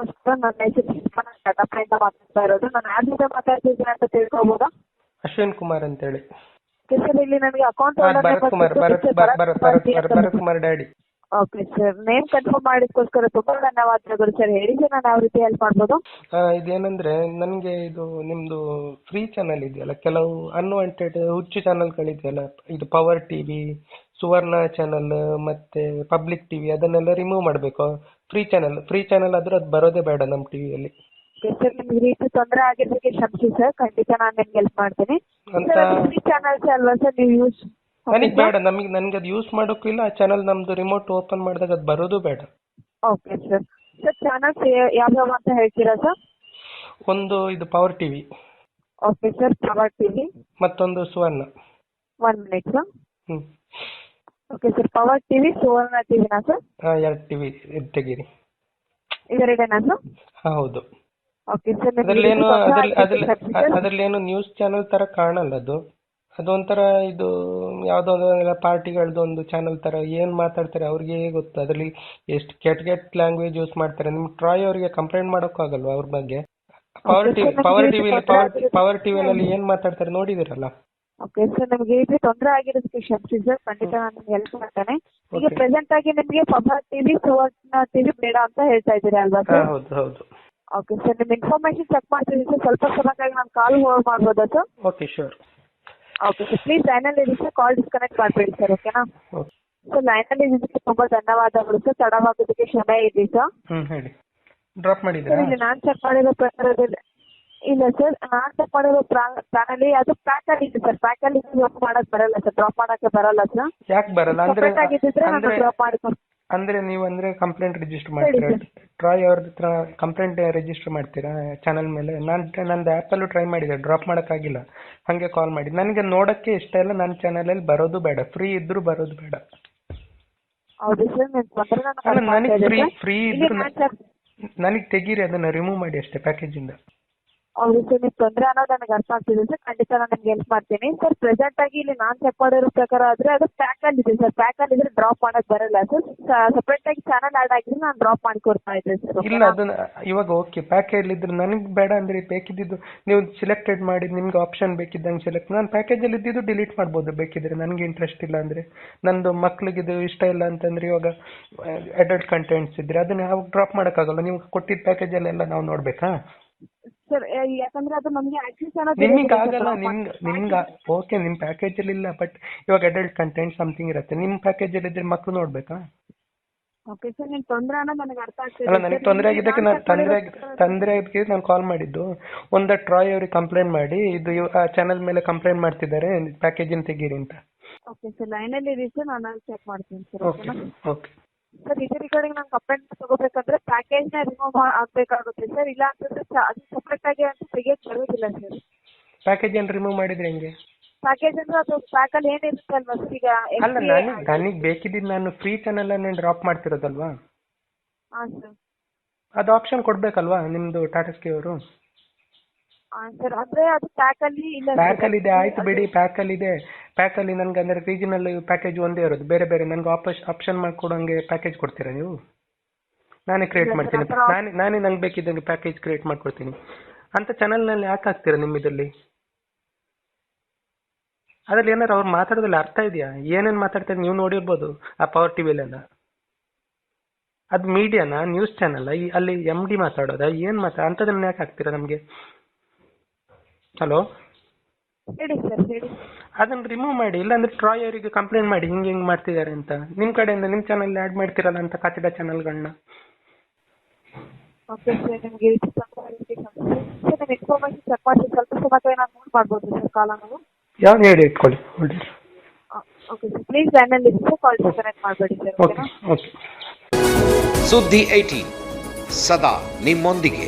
ನಮಸ್ಕಾರ ನನ್ನ ಹೆಸರು ಶಿಲ್ಪಾ ನಾನು ಕಟಪ್ಪ ಮಾತಾಡ್ತಾ ಇರೋದು. ನಾನು ಯಾರ ಜೊತೆ ಮಾತಾಡ್ತಿದ್ದೀನಿ ಅಂತ ತಿಳ್ಕೊಬೋದಾ? ಅಶ್ವಿನ್ ಕುಮಾರ್ ಅಂತೇಳಿ. ಸರ್ ಇಲ್ಲಿ ನನಗೆ account Bharat Kumar Bharat Bharat Bharat Bharat Kumar daddy. Okay sir name confirm ಮಾಡಿದ್ಕೋಸ್ಕರ ತುಂಬಾ ಧನ್ಯವಾದಗಳು ಸರ್ ಹೇಳಿ ಸರ್ ನಾನು ಯಾವ ರೀತಿ ಹೆಲ್ಪ್ ಮಾಡ್ಬೋದು? ಇದೇನಂದ್ರೆ ನನಗೆ ಇದು ನಿಮ್ದು ಫ್ರೀ ಚಾನೆಲ್ ಇದೆಯಲ್ಲ ಕೆಲವು ಅನ್ವಾಂಟೆಡ್ ಹುಚ್ಚು ಚಾನಲ್ಗಳಿದೆಯಲ್ಲ ಇದು ಪವರ್ ಟಿವಿ ಸುವರ್ಣ ಚಾನಲ್ ಮತ್ತೆ ಪಬ್ಲಿಕ್ ಟಿವಿ ಅದನ್ನೆಲ್ಲ ರಿಮೂವ್ ಮಾಡಬೇಕು. ಫ್ರೀ ಚಾನಲ್ ಫ್ರೀ ಚಾನೆಲ್ ಆದ್ರೆ ಅದು ಬರೋದೇ ಬೇಡ ನಮ್ಮ ಟಿವಿಯಲ್ಲಿ ಸರ್ ನಿಮ್ಗೆ ರೀತಿ ತೊಂದರೆ ಆಗಿದ್ದಕ್ಕೆ ಕ್ಷಮಿಸಿ ಸರ್ ಖಂಡಿತ ನಾನು ನಿಮ್ಗೆ ಹೆಲ್ಪ್ ಮಾಡ್ತೀನಿ. ಅಂತ ಫ್ರೀ ಚಾನಲ್ಸ್ ಅಲ್ವಾ ಸರ್ ನೀವು ಯೂಸ್ ನನಗೆ ಬೇಡ ನಮಗೆ ನನಗೆ ಅದು ಯೂಸ್ ಮಾಡೋಕ್ಕೂ ಇಲ್ಲ ಆ ಚಾನಲ್ ನಮ್ದು ರಿಮೋಟ್ ಓಪನ್ ಮಾಡಿದಾಗ ಅದು ಬರೋದು ಬೇಡ. ಓಕೆ ಸರ್ ಸರ್ ಚಾನಲ್ ಯಾವ್ಯಾವ ಅಂತ ಹೇಳ್ತೀರಾ ಸರ್ ಒಂದು ಇದು power TV okay sir power TV ಮತ್ತೊಂದು Suvarna one minute sir hmm. Okay sir power TV Suvarna ಟಿವಿನಾ sir ಎರಡು ಟಿವಿ ತೆಗೀರಿ. ಇವೆರಡೇನಾ ಸರ್ ಹಾ ಹೌದು. ಓಕೆ ಸರ್ ಅದ್ರಲ್ಲೇನು ಅದ್ರಲ್ಲಿ ಅದ್ರಲ್ಲಿ ಏನು ನ್ಯೂಸ್ ಚಾನಲ್ ತರ ಕಾಣಲ್ಲ ಅದು. ಅದೊಂಥರ ಇದು ಯಾವುದೋ ಒಂದು ಪಾರ್ಟಿಗಳದ್ದು ಒಂದು ಚಾನಲ್ ತರ ಏನ್ ಮಾತಾಡ್ತಾರೆ ಅವ್ರಿಗೆ ಗೊತ್ತು? ಅದರಲ್ಲಿ ಎಷ್ಟು ಕೆಟ್ಟ ಕೆಟ್ಟ ಲ್ಯಾಂಗ್ವೇಜ್ ಯೂಸ್ ಮಾಡ್ತಾರೆ. ನಿಮ್ಗೆ ಟ್ರಾಯ್ ಅವರಿಗೆ ಕಂಪ್ಲೇಂಟ್ ಮಾಡೋಕ್ಕಾಗಲ್ವಾ ಅವ್ರ ಬಗ್ಗೆ? ಪವರ್ ಟಿ ಟಿವಿ ಪವರ್ ಟಿವಿಲಿ ಪವರ್ ಟಿವಿನಲ್ಲಿ ಏನ್ ಮಾತಾಡ್ತಾರೆ ನೋಡಿದಿರಲ್ಲ? ಓಕೆ ಸರ್ ನಿಮಗೆ ಈ ತೊಂದರೆ ಆಗಿರೋದಕ್ಕೆ ಕ್ಷಮಿಸಿ ಖಂಡಿತ ನಾನು ನಿಮ್ಗೆ ಹೆಲ್ಪ್ ಮಾಡ್ತೇನೆ. ಈಗ ಪ್ರೆಸೆಂಟ್ ಆಗಿ ನಿಮಗೆ ಪವರ್ ಟಿವಿ ಸುವರ್ಣ ಟಿವಿ ಬೇಡ ಅಂತ ಹೇಳ್ತಾ ಇದ್ದೀರಾ ಅಲ್ವಾ ಸರ್ ಹೌದು ಹೌದು. ಓಕೆ ಸರ್ ನಿಮ್ಮ ಇನ್ಫಾರ್ಮೇಶನ್ ಚೆಕ್ ಮಾಡ್ತೀನಿ ಸರ್ ಸ್ವಲ್ಪ ಸಮಯಕ್ಕಾಗಿ ನಾನು ಕಾಲ್ ಹೋಲ್ಡ್ ಮಾಡ್ಬೋದಾ sir okay sure okay please ಲೈನಲ್ಲಿ ಇರಿ ಸರ್ ಕಾಲ್ ಡಿಸ್ಕನೆಕ್ಟ್ ಮಾಡಬೇಡಿ ಸರ್ ಓಕೆನಾ ಸೊ ಸರ್ ಲೈನಲ್ಲಿ ಇದ್ದಕ್ಕೆ ತುಂಬಾ ಧನ್ಯವಾದಗಳು ಸರ್ ತಡವಾಗೋದಕ್ಕೆ ಕ್ಷಮೆ ಇದೆ ಸರ್ ಹ್ಮ್ ಹೇಳಿ. ಡ್ರಾಪ್ ಸರ್ ಮಾಡಿದ್ದೀರಾ ಇಲ್ಲಿ ನಾನು ಚೆಕ್ ಮಾಡಿರೋ ಪ್ರಕಾರದಲ್ಲಿ ಇಲ್ಲ ಸರ್ ನಾನು ಚೆಕ್ ಮಾಡಿರೋ ಪ್ಲಾನಲ್ಲಿ ಅದು ಪ್ಯಾಕ್ ಆಗಿದೆ ಸರ್ ಪ್ಯಾಕ್ ಅಲ್ಲಿ ಡ್ರಾಪ್ ಮಾಡಕ್ ಬರಲ್ಲ ಸರ್ ಡ್ರಾಪ್ ಮಾಡಕ್ಕೆ ಬರಲ್ಲ ಸರ್ ಯಾಕೆ ಬರಲ್ಲ? ಅಂದ್ರೆ ಸಪ್ರೇಟ್ ಆಗಿದ್ದಿದ್ರೆ ನಾನು ಅಂದ್ರೆ ಮಾಡ್ಕೊಂಡು ಅಂದ್ರೆ ನೀವು ಅಂದ್ರೆ ಕಂಪ್ಲೇಂಟ್ ರಿಜಿಸ್ಟರ್ ಮಾಡ್ತೀರಾ? ಟ್ರಾಯ್ ಅವ್ರ ಹತ್ರ ಕಂಪ್ಲೇಂಟ್ ರಿಜಿಸ್ಟರ್ ಮಾಡ್ತೀರಾ ಚಾನಲ್ ಮೇಲೆ? ನಾನು ನಂದು ಆ್ಯಪಲ್ಲೂ ಟ್ರೈ ಮಾಡಿದೆ ಡ್ರಾಪ್ ಮಾಡೋಕ್ಕಾಗಿಲ್ಲ. ಹಂಗೆ ಕಾಲ್ ಮಾಡಿ ನನಗೆ ನೋಡಕ್ಕೆ ಇಷ್ಟ ಇಲ್ಲ ನನ್ನ ಚಾನಲಲ್ಲಿ ಬರೋದು ಬೇಡ. ಫ್ರೀ ಇದ್ರೂ ಬರೋದು ಬೇಡ. ಹೌದು ಸರ್ ನಿಮ್ಮ ತೊಂದರೆ ಅಲ್ಲ ನನಗೆ ಫ್ರೀ ಫ್ರೀ ಇಲ್ಲಿ ಇದ್ರೂ ನಾನು ನನಗೆ ತೆಗೀರಿ ಅದನ್ನ ರಿಮೂವ್ ಮಾಡಿ ಅಷ್ಟೇ ಪ್ಯಾಕೇಜಿಂದ ನಿಮ್ಮ ತೊಂದರೆ ಅನ್ನೋದು ನನಗೆ ಅರ್ಥ ಆಗ್ತಿದೆ ಸರ್ ಖಂಡಿತ ನಾನು ನಿಮ್ಗೆ ಹೆಲ್ಪ್ ಮಾಡ್ತೀನಿ. ಸರ್ ಪ್ರೆಸೆಂಟ್ ಆಗಿ ಇಲ್ಲಿ ನಾನ್ ಚೆಕ್ ಮಾಡಿರೋ ಪ್ರಕಾರ ಆದ್ರೆ ಅದು ಪ್ಯಾಕ್ ಅಲ್ಲಿ ಇದೆ ಸರ್ ಪ್ಯಾಕ್ ಅಲ್ಲಿ ಇದ್ರೆ ಡ್ರಾಪ್ ಮಾಡಕ್ ಬರಲ್ಲ ಸರ್ ಸಪ್ರೇಟ್ ಆಗಿ ಚಾನಲ್ ಆಡ್ ಆಗಿದ್ರೆ ನಾನು ಡ್ರಾಪ್ ಮಾಡಿ ಕೊಡ್ತಾ ಇದ್ದೆ ಸರ್ ಇಲ್ಲ, ಅದನ್ನ ಇವಾಗ ಓಕೆ ಪ್ಯಾಕೇಜ್ ಇದ್ರೆ ನನಗೆ ಬೇಡ ಅಂದ್ರೆ ಬೇಕಿದ್ದು ನೀವು ಸಿಲೆಕ್ಟೆಡ್ ಮಾಡಿ, ನಿಮ್ಗೆ ಆಪ್ಷನ್ ಬೇಕಿದ್ದಂಗೆ ಸೆಲೆಕ್ಟ್ ನಾನು ಪ್ಯಾಕೇಜಲ್ಲಿ ಇದ್ದಿದ್ದು ಡಿಲೀಟ್ ಮಾಡ್ಬೋದು ಬೇಕಿದ್ರೆ, ನನಗೆ ಇಂಟ್ರೆಸ್ಟ್ ಇಲ್ಲ ಅಂದ್ರೆ. ನಂದು ಮಕ್ಳಿಗೆ ಇದು ಇಷ್ಟ ಇಲ್ಲ ಅಂತಂದ್ರೆ ಇವಾಗ ಅಡಲ್ಟ್ ಕಂಟೆಂಟ್ಸ್ ಇದ್ರೆ ಅದನ್ನ ಯಾವಾಗ ಡ್ರಾಪ್ ಮಾಡೋಕ್ಕಾಗಲ್ಲ. ನೀವು ಕೊಟ್ಟಿದ್ದ ಪ್ಯಾಕೇಜ್ ಅಲ್ಲೆಲ್ಲ ನಾವು ನೋಡ್ಬೇಕಾ? ಸರ್ ಯಾಕಂದ್ರೆ ಅದು ನಮಗೆ ಆಕ್ಸೆಸ್ ಅನ್ನೋದು ನಿಮಗೆ ಆಗಲ್ಲ ನಿಮ್ಗೆ ನಿಮ್ಗೆ ಓಕೆ ನಿಮ್ಮ ಪ್ಯಾಕೇಜಲ್ಲಿ ಇಲ್ಲ ಬಟ್ ಇವಾಗ ಅಡಲ್ಟ್ ಕಂಟೆಂಟ್ ಸಮಥಿಂಗ್ ಇರುತ್ತೆ. ನಿಮ್ಮ ಪ್ಯಾಕೇಜಲ್ಲಿ ಇದ್ರೆ ಮಕ್ಕಳು ನೋಡ್ಬೇಕಾ? ಓಕೆ ಸರ್ ನಿಮ್ಮ ತೊಂದರೆ ಅನ್ನೋದು ನನಗೆ ಅರ್ಥ ಆಗ್ತಿದೆ ಅಲ್ಲ ನನಗೆ ತೊಂದರೆ ಆಗಿದ್ದಕ್ಕೆ ನಾನು ತೊಂದರೆ ತೊಂದರೆ ಆಗಿದ್ದಕ್ಕೆ ನಾನು ಕಾಲ್ ಮಾಡಿದ್ದು. ಒಂದು ಟ್ರಾಯ್ ಅವ್ರಿಗೆ ಕಂಪ್ಲೇಂಟ್ ಮಾಡಿ ಇದು ಇವ್- ಆ ಚಾನಲ್ ಮೇಲೆ ಕಂಪ್ಲೇಂಟ್ ಮಾಡ್ತಿದ್ದಾರೆ ಪ್ಯಾಕೇಜ್ ತೆಗೀರಿ ಅಂತ. ಓಕೆ ಸರ್ ಲೈನಲ್ಲಿ ಇರಿ ಸರ್ ನಾನು ಚೆಕ್ ಮಾಡ್ತೀನಿ ಸರ್ ಓಕೆ ಓಕೆ ಸರ್ ಇದ್ರ ರಿಗಾರ್ಡಿಂಗ್ ನಾನು ಕಂಪ್ಲೇಂಟ್ ತಗೋಬೇಕಂದ್ರೆ ಪ್ಯಾಕೇಜ್ನ ರಿಮೂವ್ ಆಗಬೇಕಾಗುತ್ತೆ. ಸರ್ ಇಲ್ಲ ಅಂತಂದ್ರೆ ಚ- ಅದು ಸಪ್ರೇಟ್ ಆಗಿ ಅಂತ ತೆಗಿಯಕ್ಕೆ ಬರೋದಿಲ್ಲ ಸರ್ ಪ್ಯಾಕೇಜ್ ಏನು ರಿಮೂವ್ ಮಾಡಿದ್ರೆ ಹೆಂಗೆ? ಪ್ಯಾಕೇಜ್ ಅಂದ್ರೆ ಅದು ಪ್ಯಾಕಲ್ಲಿ ಏನಿರುತ್ತೆ ಅಲ್ವಾ ಸರ್ ಈಗ ಅಲ್ಲ ನನಗೆ ನನಗೆ ಬೇಕಿದ್ದು ನಾನು ಫ್ರೀ ಚಾನೆಲ್ ಅನ್ನು ಡ್ರಾಪ್ ಮಾಡ್ತಿರೋದಲ್ವಾ? ಹಾಂ ಸರ್ ಅದು ಆಪ್ಷನ್ ಕೊಡ್ಬೇಕಲ್ವಾ ನಿಮ್ದು ಟಾಟಾ ಸ್ಕೈ ಅವರು? ಹಾಂ ಸರ್ ಅಂದರೆ ಅದು ಪ್ಯಾಕಲ್ಲಿ ಇಲ್ಲ sir. ಪ್ಯಾಕಲ್ಲಿ ಇದೆ ಆಯ್ತು ಬಿಡಿ ಪ್ಯಾಕಲ್ಲಿ ಇದೆ ಪ್ಯಾಕಲ್ಲಿ ನನಗೆ ಅಂದ್ರೆ ರೀಜನಲ್ ಪ್ಯಾಕೇಜ್ ಒಂದೇ ಇರೋದು. ಬೇರೆ ಬೇರೆ ನನಗೆ ಆಪಸ್ ಆಪ್ಷನ್ ಮಾಡಿಕೊಡೋಂಗೆ ಪ್ಯಾಕೇಜ್ ಕೊಡ್ತೀರಾ ನೀವು? ನಾನೇ ಕ್ರಿಯೇಟ್ ಇಲ್ಲ sir, ಮಾಡ್ತೀನಿ. ಆ ಥರ ನಾನೇ ನಾನೇ ನಂಗೆ ಬೇಕಿದ್ದಂಗೆ ಪ್ಯಾಕೇಜ್ ಕ್ರಿಯೇಟ್ ಮಾಡ್ಕೊಡ್ತೀನಿ. ಅಂತ ಚಾನಲ್ನಲ್ಲಿ ಯಾಕೆ ಹಾಕ್ತೀರಾ ನಿಮ್ಮ ಇದರಲ್ಲಿ? ಅದ್ರಲ್ಲಿ ಏನಾರು ಅವ್ರು ಮಾತಾಡೋದ್ರಲ್ಲಿ ಅರ್ಥ ಇದೆಯಾ? ಏನೇನು ಮಾತಾಡ್ತಾರೆ ನೀವು ನೋಡಿರ್ಬೋದು ಆ ಪವರ್ ಟಿವಿಲೆಲ್ಲ ಅದು ಮೀಡಿಯಾನ ನ್ಯೂಸ್ ಚಾನಲ್ ಅಲ್ಲಿ ಎಂ ಡಿ ಮಾತಾಡೋದಾ? ಏನು ಮಾತಾ ಅಂತದನ್ನ ಯಾಕೆ ಹಾಕ್ತೀರಾ ನಮಗೆ? ಹಲೋ ಹೇಳಿ ಸರ್ ಹೇಳಿ. ಅದನ್ನ ರಿಮೂವ್ ಮಾಡಿ ಇಲ್ಲಾಂದ್ರೆ ಟ್ರಾಯ್ ಅವರಿಗೆ ಕಂಪ್ಲೇಂಟ್ ಮಾಡಿ ಹಿಂಗ್ ಹಿಂಗೆ ಮಾಡ್ತಿದ್ದಾರೆ ಅಂತ. ನಿಮ್ಮ ಕಡೆಯಿಂದ ನಿಮ್ಮ ಚಾನಲ್ ಆ್ಯಡ್ ಮಾಡ್ತಿರಲ್ಲ ಅಂತ ಕಚಡ ಚಾನಲ್ಗಳನ್ನ ಓಕೆ ಸರ್ ನಿಮಗೆ. ಸರ್ ನಿಮ್ಮ ಚೆಕ್ ಮಾಡಿ ಸ್ವಲ್ಪ ಸಮಯ ನಾನು ನೋಟ್ ಮಾಡ್ಬೋದು ಸರ್ ಕಾಲ ನಾವು ಯಾವ್ದು ಹೇಳಿ ಇಟ್ಕೊಳ್ಳಿ ಹೊಡಿ ಓಕೆ ಸರ್ ಪ್ಲೀಸ್ ಲೈನಲ್ಲಿ ಕಾಲ್ ಡಿಸ್ಕನೆಕ್ಟ್ ಮಾಡಬೇಡಿ ಸರ್ ಓಕೆ ಓಕೆ ಸುದ್ದಿ ಐಟಿ ಸದಾ ನಿಮ್ಮೊಂದಿಗೆ.